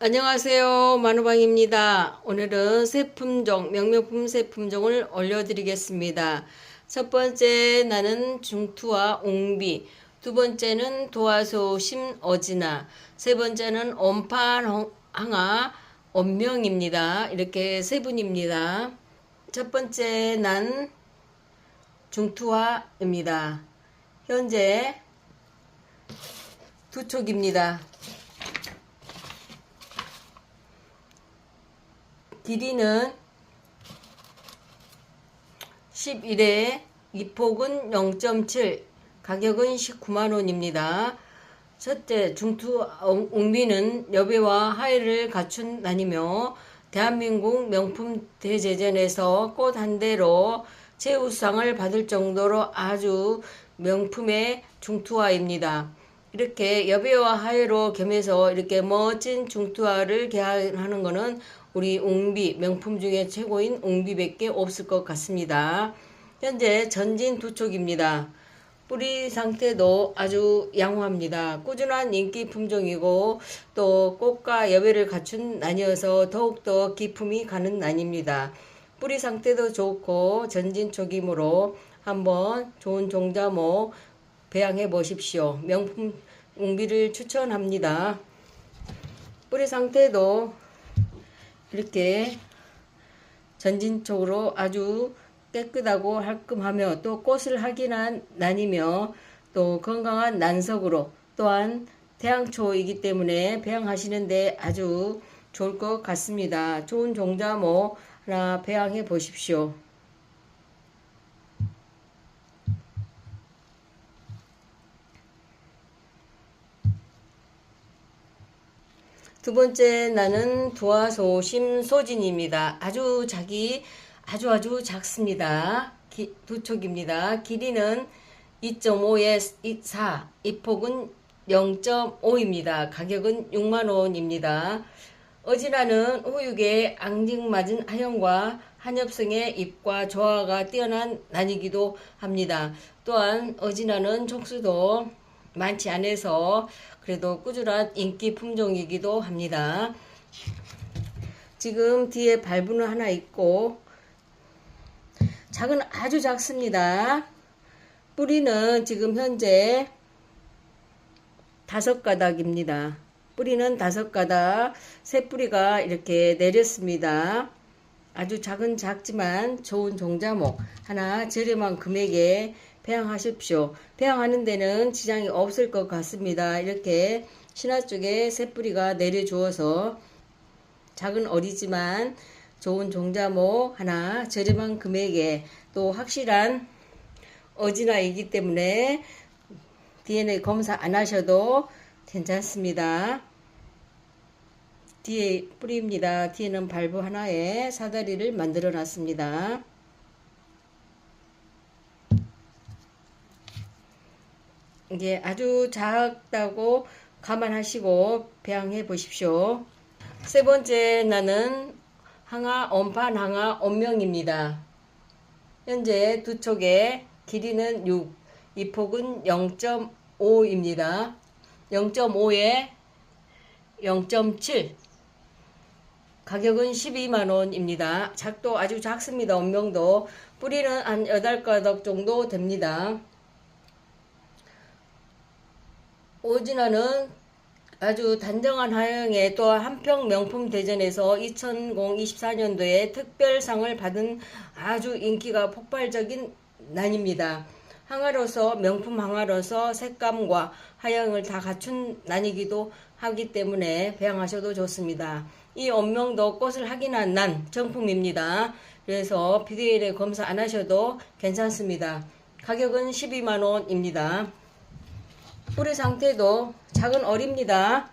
안녕하세요. 만우방입니다. 오늘은 새 품종, 명명품 새 품종을 올려드리겠습니다. 첫 번째 나는 중투와 옹비, 두 번째는 도화소 심 어지나, 세 번째는 온판 항아 온명입니다. 이렇게 세 분입니다. 첫 번째 난 중투화입니다. 현재 두 촉입니다. 길이는 11에 이폭은 0.7 가격은 19만원입니다. 첫째 중투 옹비는 여배와 하의를 갖춘 나이며 대한민국 명품 대제전에서 꽃 한 대로 최우상을 받을 정도로 아주 명품의 중투화입니다. 이렇게 여배와 하의로 겸해서 이렇게 멋진 중투화를 개발하는 것은 우리 옹비 명품 중에 최고인 옹비밖에 없을 것 같습니다. 현재 전진 두 촉입니다. 뿌리 상태도 아주 양호합니다. 꾸준한 인기 품종이고 또 꽃과 여배를 갖춘 난이어서 더욱더 기품이 가는 난입니다. 뿌리 상태도 좋고 전진 촉이므로 한번 좋은 종자모 배양해 보십시오. 명품 옹비를 추천합니다. 뿌리 상태도 이렇게 전진 쪽으로 아주 깨끗하고 할끔하며 또 꽃을 하기난 난이며 또 건강한 난석으로 또한 태양초이기 때문에 배양하시는데 아주 좋을 것 같습니다. 좋은 종자모 하나 배양해 보십시오. 두 번째 나는 도화소 심 소진입니다. 아주 작이 아주 아주 작습니다. 기, 두 촉입니다. 길이는 2.5에 4, 입폭은 0.5입니다. 가격은 6만원입니다. 어지나는 호육의 앙증맞은 하형과 한엽성의 잎과 조화가 뛰어난 난이기도 합니다. 또한 어지나는 촉수도 많지 않아서 그래도 꾸준한 인기 품종이기도 합니다. 지금 뒤에 발부는 하나 있고 작은 아주 작습니다. 뿌리는 지금 현재 다섯 가닥입니다. 뿌리는 다섯 가닥, 새 뿌리가 이렇게 내렸습니다. 아주 작은 작지만 좋은 종자목 하나 저렴한 금액에 배양하십시오. 배양하는 데는 지장이 없을 것 같습니다. 이렇게 신화 쪽에 새뿌리가 내려주어서 작은 어리지만 좋은 종자목 하나 저렴한 금액에 또 확실한 어진아이기 때문에 DNA 검사 안 하셔도 괜찮습니다. 뒤에 뿌리입니다. 뒤에는 발부 하나에 사다리를 만들어 놨습니다. 이게 아주 작다고 감안하시고 배양해 보십시오. 세 번째 나는 항아 온판 항아 온명입니다. 현재 두 촉의 길이는 6, 이 폭은 0.5입니다. 0.5에 0.7 가격은 12만원입니다. 작도 아주 작습니다. 온명도 뿌리는 한 8가닥 정도 됩니다. 오진아는 아주 단정한 하영에 또 한평 명품 대전에서 2024년도에 특별상을 받은 아주 인기가 폭발적인 난입니다. 항아로서 명품 항아로서 색감과 하영을 다 갖춘 난이기도 하기 때문에 배양하셔도 좋습니다. 이 원명도 꽃을 확인한 난 정품입니다. 그래서 비디오에 검사 안 하셔도 괜찮습니다. 가격은 12만원입니다. 뿌리 상태도 작은 어립니다.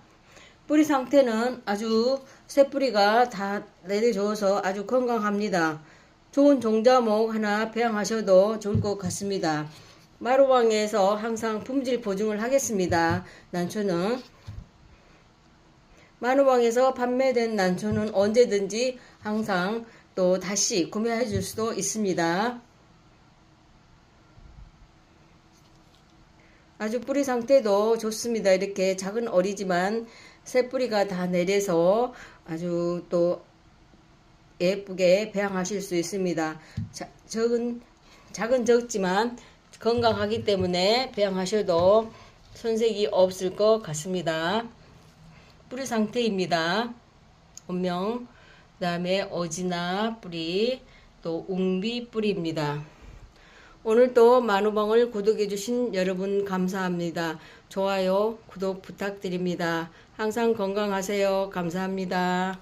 뿌리 상태는 아주 새 뿌리가 다 내려줘서 아주 건강합니다. 좋은 종자목 하나 배양하셔도 좋을 것 같습니다. 마루방에서 항상 품질 보증을 하겠습니다. 난초는 마루방에서 판매된 난초는 언제든지 항상 또 다시 구매해 줄 수도 있습니다. 아주 뿌리 상태도 좋습니다. 이렇게 작은 어리지만 새 뿌리가 다 내려서 아주 또 예쁘게 배양하실 수 있습니다. 자, 적은 작은 적지만 건강하기 때문에 배양하셔도 손색이 없을 것 같습니다. 뿌리 상태입니다. 원명, 그 다음에 어지나 뿌리, 또 웅비 뿌리입니다. 오늘도 만우방을 구독해주신 여러분 감사합니다. 좋아요, 구독 부탁드립니다. 항상 건강하세요. 감사합니다.